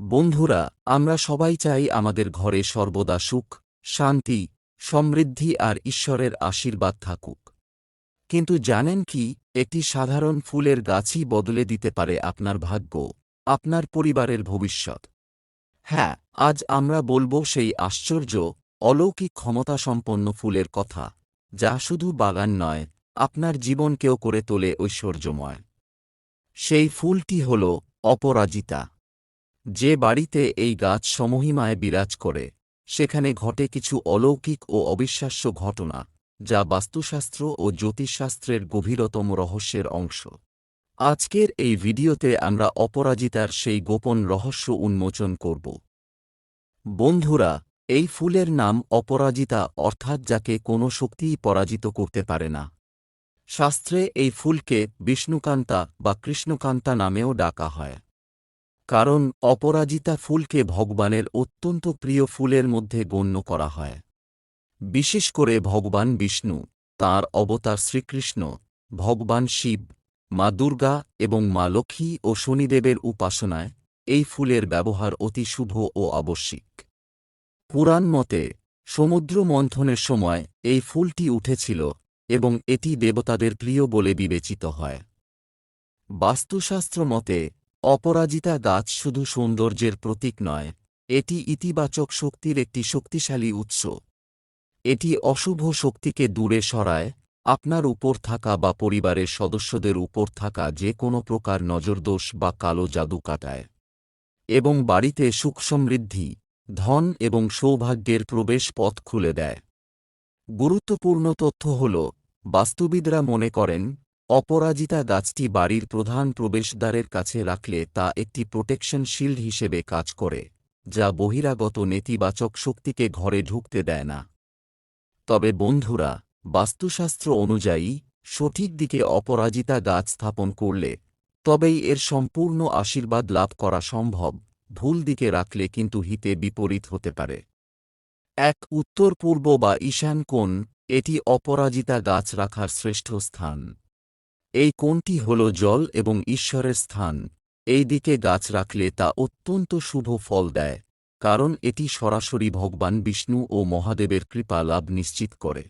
বন্ধুরা, আমরা সবাই চাই আমাদের ঘরে সর্বদা সুখ, শান্তি, সমৃদ্ধি আর ঈশ্বরের আশীর্বাদ থাকুক। কিন্তু জানেন কি, একটি সাধারণ ফুলের গাছই বদলে দিতে পারে আপনার ভাগ্য, আপনার পরিবারের ভবিষ্যৎ। হ্যাঁ আজ আমরা বলব সেই আশ্চর্য, অলৌকিক ক্ষমতাসম্পন্ন ফুলের কথা, যা শুধু বাগান নয়, আপনার জীবনকেও করে তোলে ঐশ্বর্যময়। সেই ফুলটি হল অপরাজিতা। যে বাড়িতে এই গাছ সমহিমায় বিরাজ করে, সেখানে ঘটে কিছু অলৌকিক ও অবিশ্বাস্য ঘটনা, যা বাস্তুশাস্ত্র ও জ্যোতিষশাস্ত্রের গভীরতম রহস্যের অংশ। আজকের এই ভিডিওতে আমরা অপরাজিতার সেই গোপন রহস্য উন্মোচন করব। বন্ধুরা, এই ফুলের নাম অপরাজিতা অর্থাৎ যাকে কোনো শক্তিই পরাজিত করতে পারে না। শাস্ত্রে এই ফুলকে বিষ্ণুকান্তা বা কৃষ্ণকান্তা নামেও ডাকা হয়। কারণ অপরাজিতা ফুলকে ভগবানের অত্যন্ত প্রিয় ফুলের মধ্যে গণ্য করা হয়। বিশেষ করে ভগবান বিষ্ণু, তাঁর অবতার শ্রীকৃষ্ণ, ভগবান শিব, মা দুর্গা এবং মা লক্ষ্মী ও শনিদেবের উপাসনায় এই ফুলের ব্যবহার অতি শুভ ও আবশ্যিক। পুরাণ মতে, সমুদ্র মন্থনের সময় এই ফুলটি উঠেছিল এবং এটি দেবতাদের প্রিয় বলে বিবেচিত হয়। বাস্তুশাস্ত্র মতে অপরাজিতা গাছ শুধু সৌন্দর্যের প্রতীক নয়, এটি ইতিবাচক শক্তির একটি শক্তিশালী উৎস। এটি অশুভ শক্তিকে দূরে সরায়, আপনার উপর থাকা বা পরিবারের সদস্যদের উপর থাকা যে কোনো প্রকার নজরদোষ বা কালো জাদু কাটায়। এবং বাড়িতে সুখ সমৃদ্ধি, ধন এবং সৌভাগ্যের প্রবেশ পথ খুলে দেয়। গুরুত্বপূর্ণ তথ্য হল, বাস্তুবিদরা মনে করেন অপরাজিতা গাছটি বাড়ির প্রধান প্রবেশদ্বারের কাছে রাখলে তা একটি প্রোটেকশন শিল্ড হিসেবে কাজ করে, যা বহিরাগত নেতিবাচক শক্তিকে ঘরে ঢুকতে দেয় না। তবে বন্ধুরা, বাস্তুশাস্ত্র অনুযায়ী, সঠিক দিকে অপরাজিতা গাছ স্থাপন করলে, তবেই এর সম্পূর্ণ আশীর্বাদ লাভ করা সম্ভব, ভুল দিকে রাখলে কিন্তু হিতে বিপরীত হতে পারে। এক উত্তর পূর্ব বা ঈশান কোণ, এটি অপরাজিতা গাছ রাখার শ্রেষ্ঠ স্থান। এই কোণটি হল জল এবং ঈশ্বরের স্থান। এই দিকে গাছ রাখলে তা অত্যন্ত শুভ ফল দেয়, কারণ এটি সরাসরি ভগবান বিষ্ণু ও মহাদেবের কৃপা লাভ নিশ্চিত করে।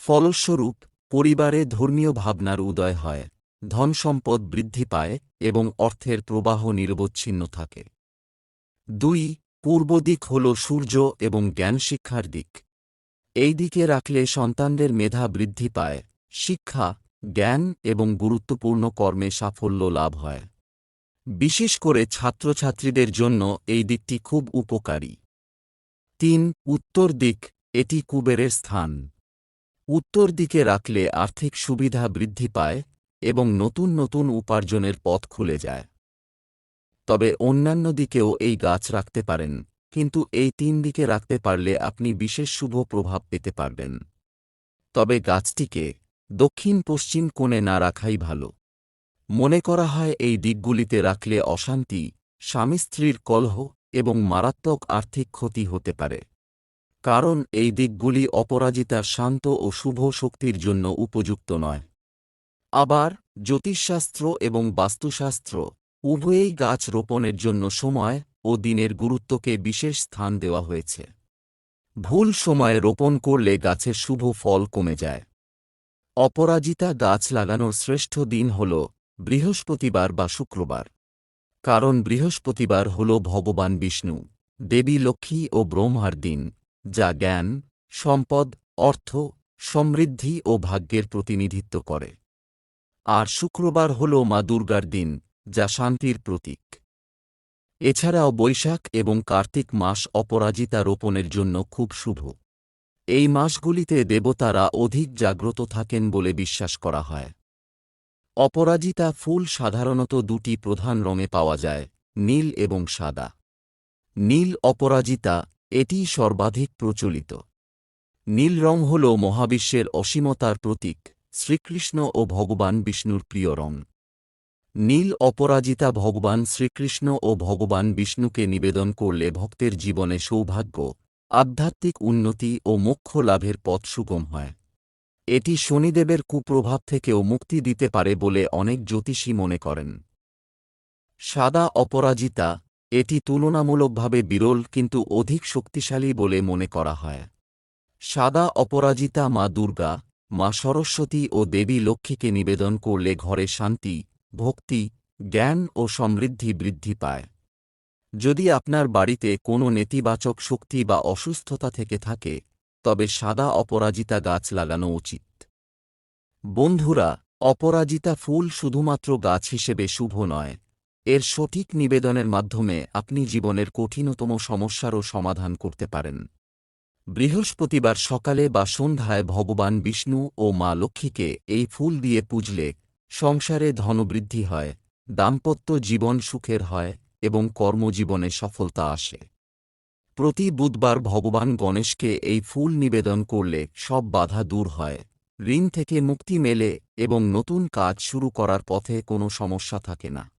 ফলস্বরূপ, পরিবারে ধর্মীয় ভাবনার উদয় হয়, ধন সম্পদ বৃদ্ধি পায় এবং অর্থের প্রবাহ নিরবচ্ছিন্ন থাকে। দুই, পূর্ব দিক হল সূর্য এবং জ্ঞান শিক্ষার দিক। এই দিকে রাখলে সন্তানদের মেধা বৃদ্ধি পায়, শিক্ষা জ্ঞান এবং গুরুত্বপূর্ণ কর্মে সাফল্য লাভ হয়। বিশেষ করে ছাত্রছাত্রীদের জন্য এই দিকটি খুব উপকারী। তিন, উত্তর দিক, এটি কুবেরের স্থান। উত্তর দিকে রাখলে আর্থিক সুবিধা বৃদ্ধি পায় এবং নতুন নতুন উপার্জনের পথ খুলে যায়। তবে অন্যান্য দিকেও এই গাছ রাখতে পারেন, কিন্তু এই তিন দিকে রাখতে পারলে আপনি বিশেষ শুভ প্রভাব পেতে পারবেন। তবে গাছটিকে দক্ষিণ পশ্চিম কোণে না রাখাই ভালো। মনে করা হয় এই দিকগুলিতে রাখলে অশান্তি, স্বামী স্ত্রীর কলহ এবং মারাত্মক আর্থিক ক্ষতি হতে পারে। কারণ এই দিকগুলি অপরাজিতার শান্ত ও শুভ শক্তির জন্য উপযুক্ত নয়। আবার, জ্যোতিষশাস্ত্র এবং বাস্তুশাস্ত্র উভয়েই গাছ রোপণের জন্য সময় ও দিনের গুরুত্বকে বিশেষ স্থান দেওয়া হয়েছে। ভুল সময়ে রোপণ করলে গাছের শুভ ফল কমে যায়। অপরাজিতা গাছ লাগানোর শ্রেষ্ঠ দিন হল বৃহস্পতিবার বা শুক্রবার। কারণ বৃহস্পতিবার হল ভগবান বিষ্ণু, দেবী লক্ষ্মী ও ব্রহ্মার দিন, যা জ্ঞান, সম্পদ, অর্থ, সমৃদ্ধি ও ভাগ্যের প্রতিনিধিত্ব করে। আর শুক্রবার হল মা দুর্গার দিন, যা শান্তির প্রতীক। এছাড়াও বৈশাখ এবং কার্তিক মাস অপরাজিতা রোপণের জন্য খুব শুভ। এই মাসগুলিতে দেবতারা অধিক জাগ্রত থাকেন বলে বিশ্বাস করা হয়। অপরাজিতা ফুল সাধারণত দুটি প্রধান রঙে পাওয়া যায়, নীল এবং সাদা। নীল অপরাজিতা, এটি সর্বাধিক প্রচলিত। নীল রং হল মহাবিশ্বের অসীমতার প্রতীক, শ্রীকৃষ্ণ ও ভগবান বিষ্ণুর প্রিয় রং। নীল অপরাজিতা ভগবান শ্রীকৃষ্ণ ও ভগবান বিষ্ণুকে নিবেদন করলে ভক্তের জীবনে সৌভাগ্য আধ্যাত্মিক উন্নতি ও মোক্ষ লাভের পথ সুগম হয়। এটি শনিদেবের কুপ্রভাব থেকেও মুক্তি দিতে পারে বলে অনেক জ্যোতিষী মনে করেন। সাদা অপরাজিতা, এটি তুলনামূলকভাবে বিরল কিন্তু অধিক শক্তিশালী বলে মনে করা হয়। সাদা অপরাজিতা মা দুর্গা, মা সরস্বতী ও দেবী লক্ষ্মীকে নিবেদন করলে ঘরে শান্তি, ভক্তি, জ্ঞান ও সমৃদ্ধি বৃদ্ধি পায়। যদি আপনার বাড়িতে কোনো নেতিবাচক শক্তি বা অসুস্থতা থেকে থাকে, তবে সাদা অপরাজিতা গাছ লাগানো উচিত। বন্ধুরা, অপরাজিতা ফুল শুধুমাত্র গাছ হিসেবে শুভ নয়। এর সঠিক নিবেদনের মাধ্যমে আপনি জীবনের কঠিনতম সমস্যারও সমাধান করতে পারেন। বৃহস্পতিবার সকালে বা সন্ধ্যায় ভগবান বিষ্ণু ও মা লক্ষ্মীকে এই ফুল দিয়ে পুজলে সংসারে ধনবৃদ্ধি হয়, দাম্পত্য জীবন সুখের হয় এবং কর্মজীবনে সফলতা আসে। প্রতি বুধবার ভগবান গণেশকে এই ফুল নিবেদন করলে সব বাধা দূর হয়। ঋণ থেকে মুক্তি মেলে এবং নতুন কাজ শুরু করার পথে কোনো সমস্যা থাকে না।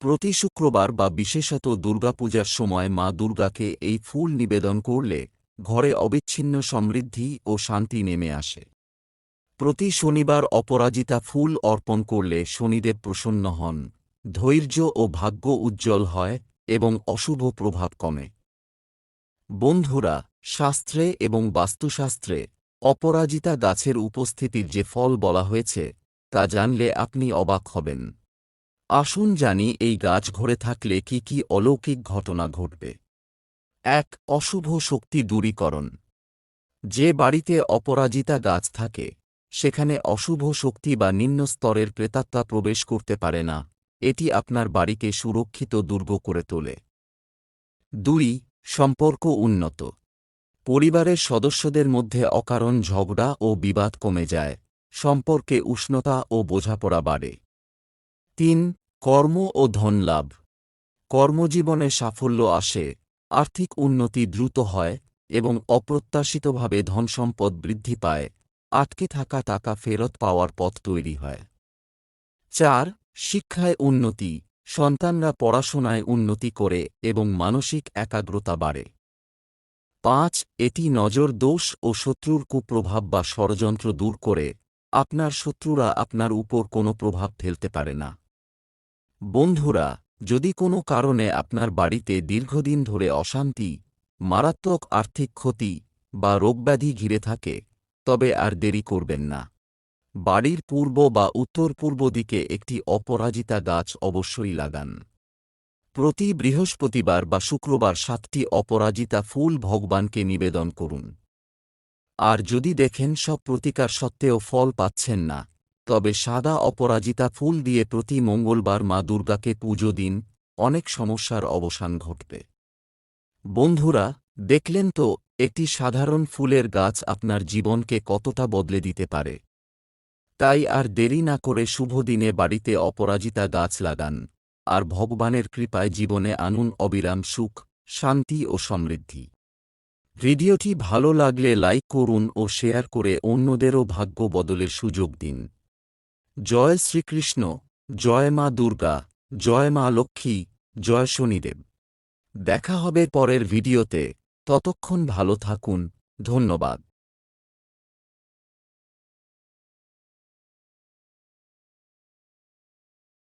প্রতি শুক্রবার বা বিশেষত দুর্গাপূজার সময় মা দুর্গাকে এই ফুল নিবেদন করলে ঘরে অবিচ্ছিন্ন সমৃদ্ধি ও শান্তি নেমে আসে। প্রতি শনিবার অপরাজিতা ফুল অর্পণ করলে শনিদেব প্রসন্ন হন। ধৈর্য ও ভাগ্য উজ্জ্বল হয় এবং অশুভ প্রভাব কমে। বন্ধুরা, শাস্ত্রে এবং বাস্তুশাস্ত্রে অপরাজিতা গাছের উপস্থিতির যে ফল বলা হয়েছে, তা জানলে আপনি অবাক হবেন। আসুন জানি এই গাছ ঘরে থাকলে কি কি অলৌকিক ঘটনা ঘটবে। এক, অশুভ শক্তি দূরীকরণ। যে বাড়িতে অপরাজিতা গাছ থাকে, সেখানে অশুভ শক্তি বা নিম্ন স্তরের প্রেতাত্মা প্রবেশ করতে পারে না। এটি আপনার বাড়িকে সুরক্ষিত দুর্গ করে তোলে। দুই, সম্পর্ক উন্নত। পরিবারের সদস্যদের মধ্যে অকারণ ঝগড়া ও বিবাদ কমে যায়, সম্পর্কে উষ্ণতা ও বোঝাপড়া বাড়ে। তিন, কর্ম ও ধনলাভ কর্মজীবনে সাফল্য আসে, আর্থিক উন্নতি দ্রুত হয় এবং অপ্রত্যাশিতভাবে ধনসম্পদ বৃদ্ধি পায়, আটকে থাকা টাকা ফেরত পাওয়ার পথ তৈরি হয়। চার শিক্ষায় উন্নতি, সন্তানরা পড়াশোনায় উন্নতি করে এবং মানসিক একাগ্রতা বাড়ে। পাঁচ, এটি নজর, দোষ ও শত্রুর কুপ্রভাব বা ষড়যন্ত্র দূর করে। আপনার শত্রুরা আপনার উপর কোনো প্রভাব ফেলতে পারে না। বন্ধুরা, যদি কোনো কারণে আপনার বাড়িতে দীর্ঘদিন ধরে অশান্তি, মারাত্মক আর্থিক ক্ষতি বা রোগব্যাধি ঘিরে থাকে, তবে আর দেরি করবেন না। বাড়ির পূর্ব বা উত্তর পূর্ব দিকে একটি অপরাজিতা গাছ অবশ্যই লাগান। প্রতি বৃহস্পতিবার বা শুক্রবার সাতটি অপরাজিতা ফুল ভগবানকে নিবেদন করুন। আর যদি দেখেন সব প্রতিকার সত্ত্বেও ফল পাচ্ছেন না, তবে সাদা অপরাজিতা ফুল দিয়ে প্রতি মঙ্গলবার মা দুর্গাকে পুজো দিন, অনেক সমস্যার অবসান ঘটবে। বন্ধুরা, দেখলেন তো, একটি সাধারণ ফুলের গাছ আপনার জীবনকে কতটা বদলে দিতে পারে। তাই আর দেরি না করে শুভ দিনে বাড়িতে অপরাজিতা গাছ লাগান, আর ভগবানের কৃপায় জীবনে আনুন অবিরাম সুখ, শান্তি ও সমৃদ্ধি। ভিডিওটি ভালো লাগলে লাইক করুন ও শেয়ার করে অন্যদেরও ভাগ্য বদলের সুযোগ দিন। জয় শ্রীকৃষ্ণ, জয় মা দুর্গা, জয় মা লক্ষ্মী, জয় শনিদেব। দেখা হবে পরের ভিডিওতে। ততক্ষণ ভালো থাকুন, ধন্যবাদ।